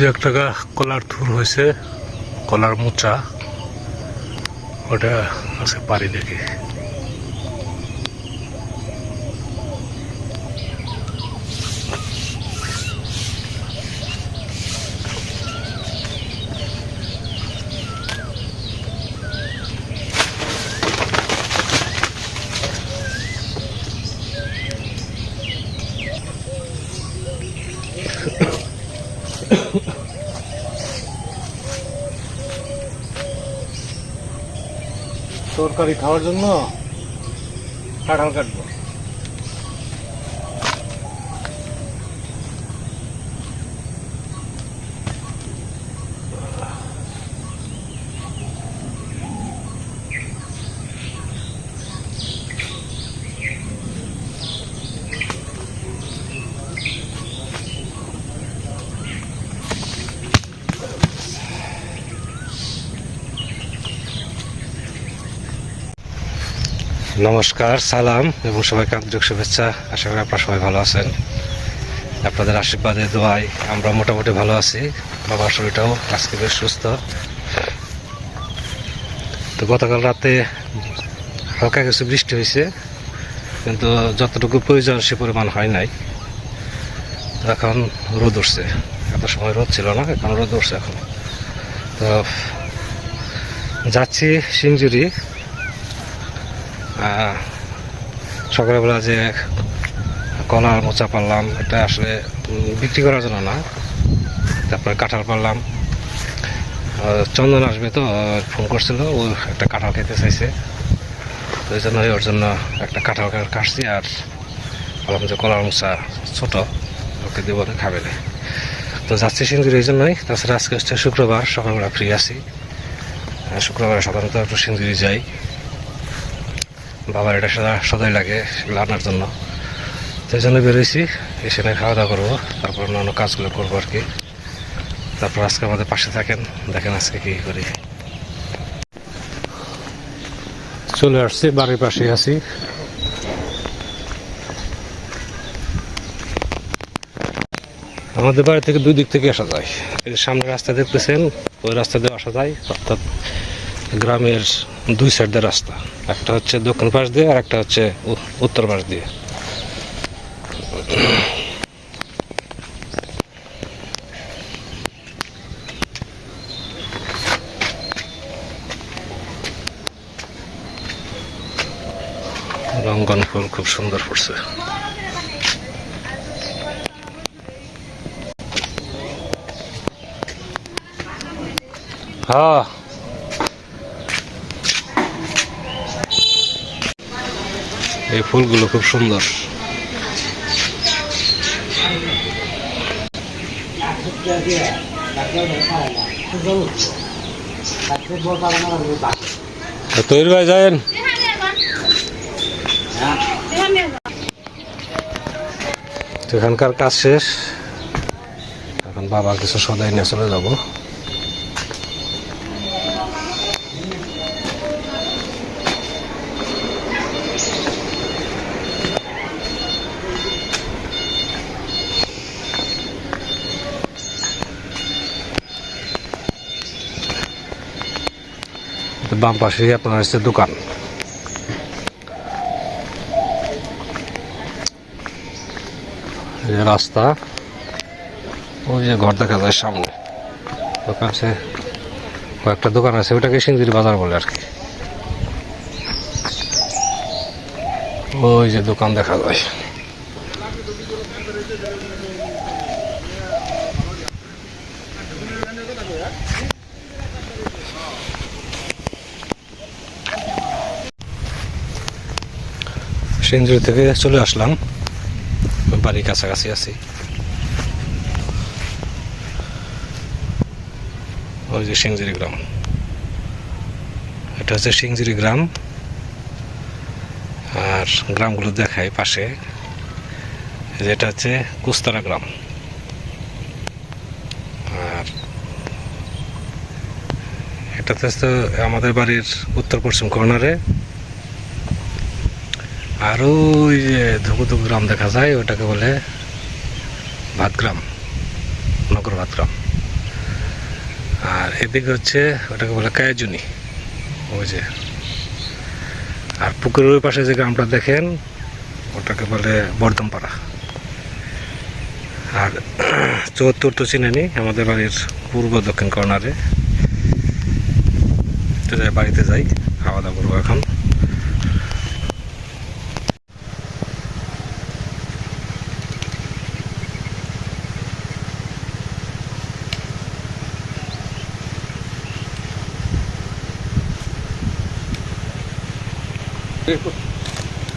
যে গা কলার থুর হয়েছে কলার মোচা। ওটা আছে পারি দেখি। তরকারি খাওয়ার জন্য কাঁঠাল কাটবো। নমস্কার, সালাম এবং সবাইকে আন্তরিক শুভেচ্ছা। আশা করি আপনারা সবাই ভালো আছেন। আপনাদের আশীর্বাদে দোয়াই আমরা মোটামুটি ভালো আছি। বাবার শরীরটাও আজকে বেশ সুস্থ। তো গতকাল রাতে হালকা কিছু বৃষ্টি হয়েছে, কিন্তু যতটুকু প্রয়োজন সে পরিমাণ হয় নাই। এখন রোদ উঠছে। এত সময় রোদ ছিল না, এখন রোদ উঠছে এখন। তো যাচ্ছি সিঞ্জুরি সকালবেলা যে কলার মোচা পারলাম, এটা আসলে বিক্রি করার জন্য না। তারপরে কাঁঠাল পারলাম। চন্দন আসবে তো ফোন করছিল, ও একটা কাঁঠাল খেতে চাইছে। তো এই জন্য ওর জন্য একটা কাঁঠাল কাটছি, আর বললাম যে কলার মোচা ছোট, ওকে দেবো খাবে না। তো যাচ্ছি সিন্দুর এই জন্যই। তাছাড়া আজকে হচ্ছে শুক্রবার, সকালবেলা ফ্রি আছি। শুক্রবারে সাধারণত একটু সিন্দুরি যাই। বাবার এটা সদা, সদাই লাগে সেগুলো আনার জন্য। সেই জন্য বেরোইছি, এসে না খাওয়া দাওয়া করব, তারপর অন্যান্য কাজগুলো করব আর কি। তারপর আজকে আমাদের পাশে থাকেন, দেখেন আজকে কী করি। চলে আসছি, বাড়ির পাশে আছি। আমাদের বাড়ি থেকে দুই দিক থেকে আসা যায়। সামনে রাস্তা দেখতেছেন, ওই রাস্তা দিয়ে আসা যায়, অর্থাৎ গ্রামের দুই সাইড দিয়ে রাস্তা। একটা হচ্ছে দক্ষিণ পাশ দিয়ে আর একটা হচ্ছে উত্তর পাশ দিয়ে। রঙ্গন ফুল খুব সুন্দর ফুটছে। হ্যাঁ এই ফুলগুলো খুব সুন্দর। তৈরি ভাই যায়েন এখানকার কাজ শেষ। এখন বাবা কিছু সদাই নিয়ে চলে যাব। বাম পাশে আপনার হচ্ছে দোকান। রাস্তা, ওই যে ঘর দেখা যায় সামনে। দোকান আছে, কয়েকটা দোকান আছে ওটাকে সিন্দির বাজার বলে আর কি। ওই যে দোকান দেখা যায়। সিন্দুর থেকে চলে আসলাম। বাড়ির কাছাকাছি আছি। ওই যে সিংজিরি গ্রাম। এটা হচ্ছে সিংজিরি গ্রাম। আর গ্রামগুলো দেখায় পাশে। যেটা হচ্ছে কুস্তারা গ্রাম। আর এটাতে হচ্ছে আমাদের বাড়ির উত্তর পশ্চিম কর্নারে আর ওই যে ধুকুধুক গ্রাম দেখা যায়, ওটাকে বলে ভাতগ্রাম, নগর ভাতগ্রাম। আর এদিকে হচ্ছে ওটাকে বলে কায়াজুনি, ওই যে। আর পুকুরের ওই পাশে যে গ্রামটা দেখেন, ওটাকে বলে বর্ধমপাড়া আর চুয়াত্তর তো চিনেনি, আমাদের বাড়ির পূর্ব দক্ষিণ কর্নারে। বাড়িতে যাই, খাওয়া দাওয়া করব এখন।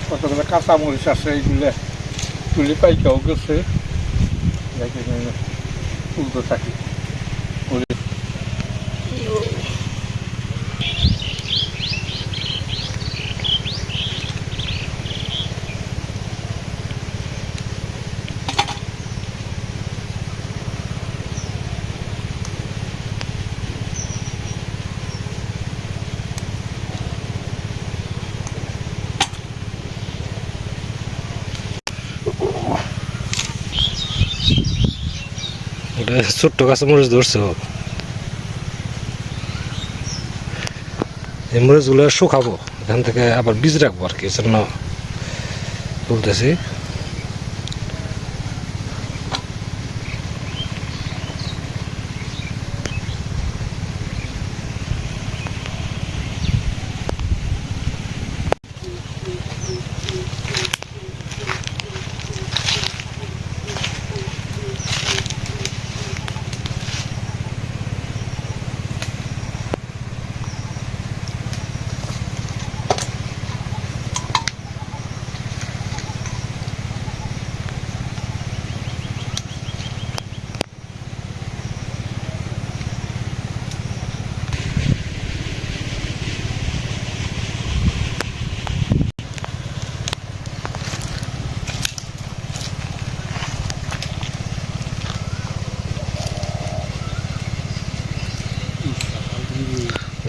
কতগুলো কাঁচা মরিচ আছে এইগুলো তুলে পাইকাও গেছে। তুলতে থাকি। ছোট্ট কাছে মরিচ ধরছে। এই মরিচগুলো শুকাবো, এখান থেকে আবার বীজ রাখব আর কি জন্য তুলতেছি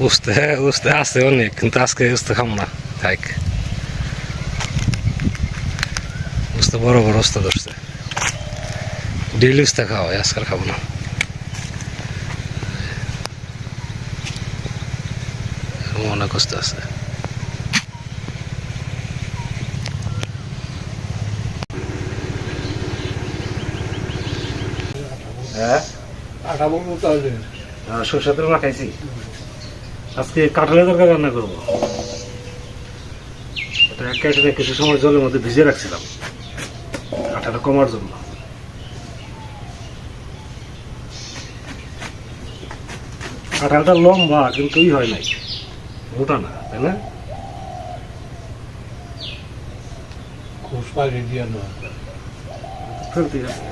উস্তে উস্তে আছে অনেক কিন্তু আজকে উস্তে খাব না থাক উস্তে বড় বড় উস্তে ধরছে ডেলি উস্তে খাওয়া হয় আজকাল খাব না অনেক উস্তে আছে হ্যাঁ আটা বলব তাহলে সরষে তেল খাইছি আজকে কাঁঠালের তরকারি রান্না করব। এটা কেটে কিছু সময় জলের মধ্যে ভিজে রাখছিলাম। আঠাটা কমার জন্য। কাঁঠালটা লম্বা কিন্তু ই হয় নাই। মোটা না তাই না? খুশ দিয়ে না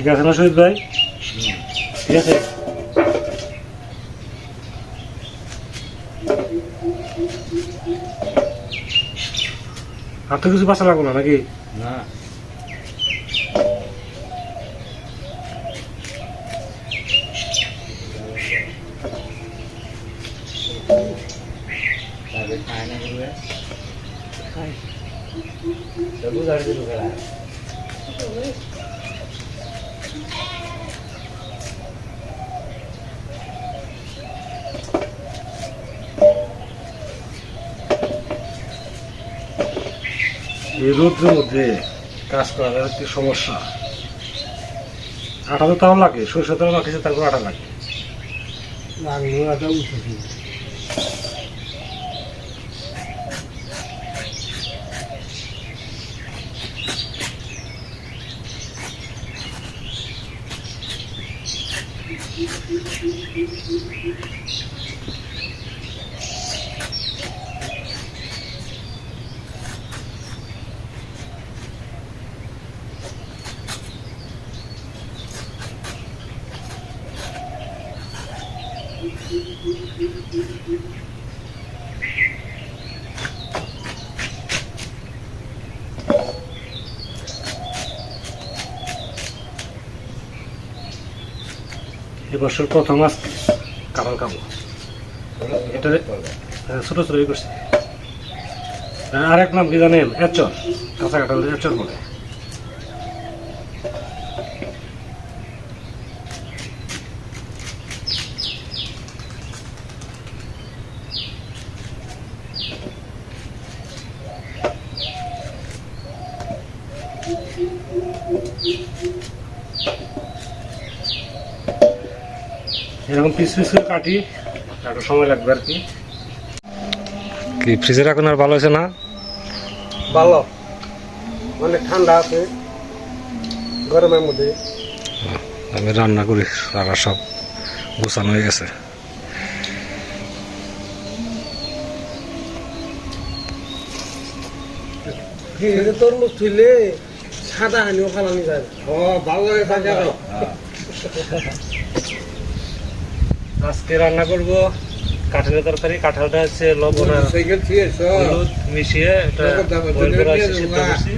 ঠিক আছে না শহীদ ভাই? ঠিক আছে। আর তো কিছু বাসা লাগল নাকি? না। এই রোদ্রের মধ্যে কাজ করার একটি সমস্যা। আটা তো তাও লাগে সরষে তাও লাগে, তারপর আটা লাগে। লাগল আটা উঠেছি এবছর প্রথম মাছ কাবাল খাব এটা ছোট ছোট করছে। এক নাম কি জানেন? এচর কাঁচা কাঁঠাল এচর বলে। এরকম পিস পিস করে কাটি একটু সময় লাগবে আর কি। কি ফ্রিজে রাখুন আর ভালো হয়েছে না? ভালো। অনেক ঠান্ডা আছে গরমের মধ্যে। আমি রান্না করি রান্না সব গোছানো হয়ে গেছে। তরমুজ থইলে সাদা হানিও ফালানি যায়। ও ভালো লাগে থাকে আজকে রান্না করব কাঁঠালের তরকারি। কাঁঠালটা হচ্ছে লবণ। আর হলুদ মিশিয়ে এটা বয়েল করা হয়েছে সিদ্ধ করছি।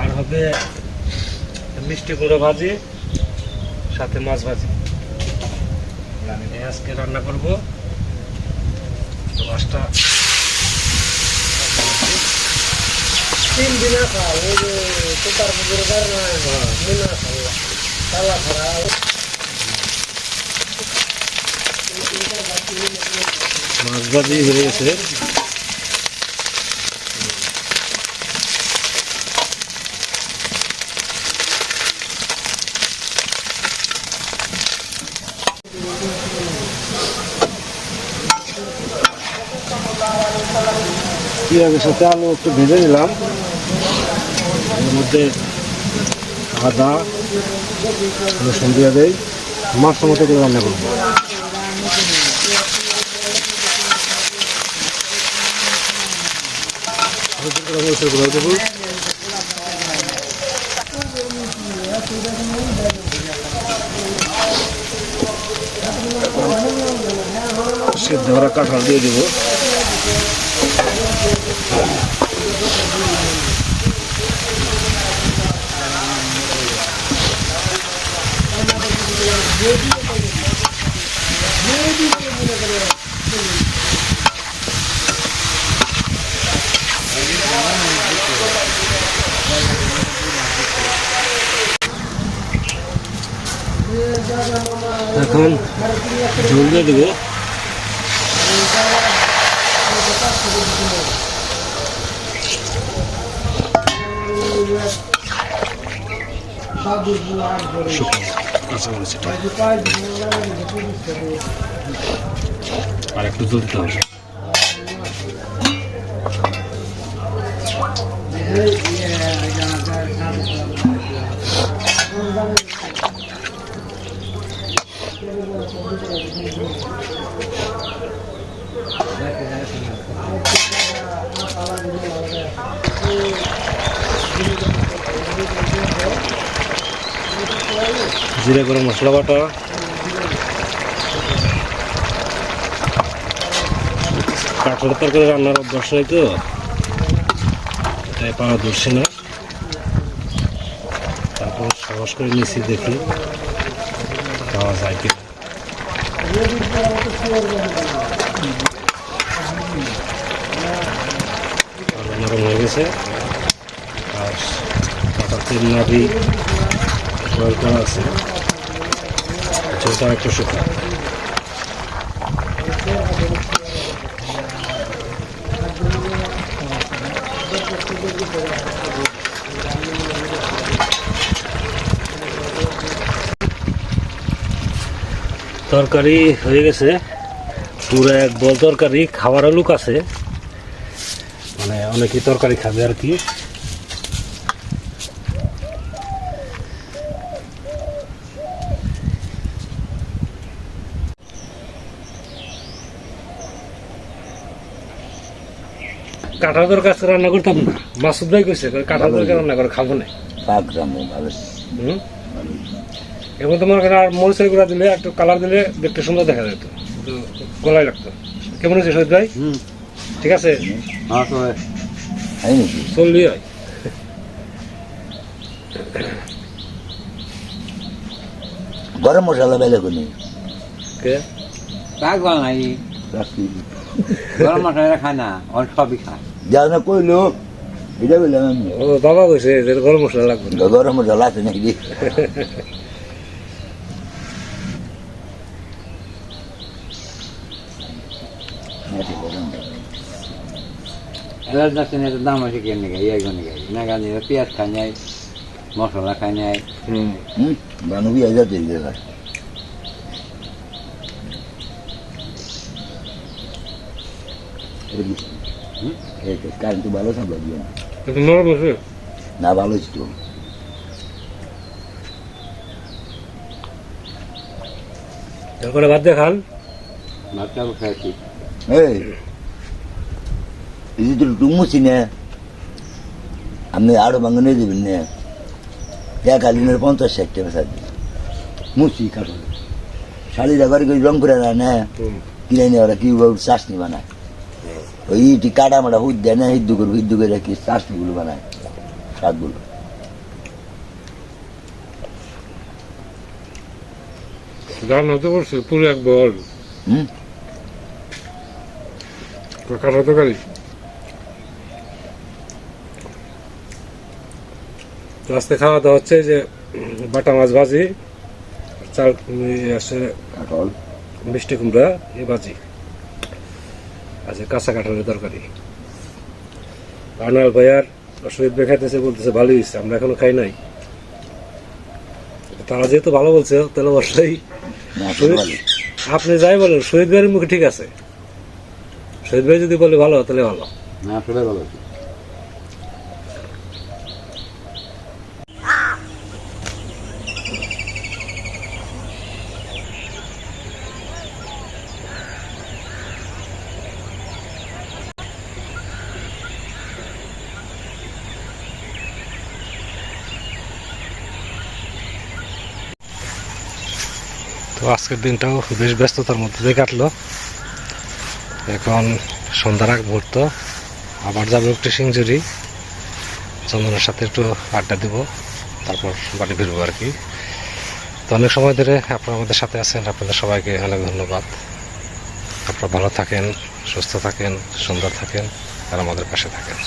আর হবে মিষ্টি কুমড়ো ভাজি সাথে মাছ ভাজি। আজকে রান্না করব। মাছটা তিন দিনে ওই যে তোতার পুকুরে কার না মিনা তালা খারা মাছ হয়ে গেছে। পেঁয়াজের সাথে আলু একটু ভেজে নিলাম। এর মধ্যে আদা, রসুন দিয়ে দেই। মাছ মতো করে রান্না করব মরিচের গুঁড়ো দেবো সিদ্ধ করা কাঁঠাল দিয়ে দেবো এখন ঝোল দিয়ে দেবো। আর একটু জল দিতে হবে জিরে গরম মশলা বাটা। কাঠের তরকারি রান্নার অভ্যাস নেই তো। এটাই পাওয়া ধরছি না। তারপর সাহস করে নিচ্ছি দেখি। পাওয়া যায় কি নরম হয়ে গেছে। আর কাটার তেল নাড়ি করা আছে। ঝোলটা একটু শুকনো তরকারি হয়ে গেছে। পুরো এক বল তরকারি খাবারও লোক আছে। মানে অনেকেই তরকারি খাবে আর কি। কাঁঠাল তরকারি আজকে রান্না করতাম না। মাসুদ ভাই কইছে কই কাঁঠাল তরকারি রান্না করে খাব না পাক রামু ভালো হুম? এখন তোমার কাছে আর মরিচের গুঁড়া দিলে একটু কালার দিলে দেখতে সুন্দর দেখা যেত। কিন্তু গলায় লাগতো। কেমন হয়েছে শহীদ ভাই? হুম। ঠিক আছে? হ্যাঁ চললি হয়। গরম মশলা বেলে কোনি? কে? পাগল নাই। গরম মশলা খায় না অন সবই খায়। যা না কইলো এটা বললাম আমি ও বাবা কইছে যে গরম মশলা লাগবে গরম মশলা আছে নাকি এবার যাচ্ছে না এটার দাম হয়েছে কেন নাকি এই গুণ গাই না গান পেঁয়াজ খাই নাই মশলা খাই নাই গেল কারেন্ট ভালো কিন্তু নরম হয়েছে না ভালো ছিল তারপরে ভাত দিয়ে খান ভাতটা খাইছি এই এই যে টুমুছি না আপনি আরও ভাঙনে দেবেন না এক আলিনের পঞ্চাশ ষাট টাকা সার মুচি কাঠল শাড়ির আবার রং করে না না কিনে নিয়ে ওরা কি চাষনি বানায় ওই ইটি কাটা মাটা হুদ দেয় না হিদ্দু করব হিদ্দু করে কি চাষনিগুলো বানায় শাকগুলো পুরো এক বল। হুম? আজকে খাওয়া দাওয়া হচ্ছে যে বাটা মাছ ভাজি চাল ইয়ে মিষ্টি কুমড়া এই ভাজি। আছে কাঁচা কাঁঠালের তরকারি। আনাল ভাইয়ার শহীদ ভাই খাইতেছে বলতেছে ভালোই হয়েছে আমরা এখনও খাই নাই। তারা যেহেতু ভালো বলছে তাহলে অবশ্যই আপনি যাই বলেন শহীদ ভাইয়ের মুখে ঠিক আছে। শহীদ ভাই যদি বলে ভালো তাহলে ভালো। না আসলে ভালো। আজকের দিনটাও বেশ ব্যস্ততার মধ্যে দিয়ে কাটলো। এখন সন্ধ্যার আগ মুহূর্ত, আবার যাব একটু সিংজুরি। চন্দনের সাথে একটু আড্ডা দিব, তারপর বাড়ি ফিরবো আর কি। তো অনেক সময় ধরে আপনারা আমাদের সাথে আছেন, আপনাদের সবাইকে অনেক ধন্যবাদ। আপনারা ভালো থাকেন, সুস্থ থাকেন, সুন্দর থাকেন, আর আমাদের পাশে থাকেন।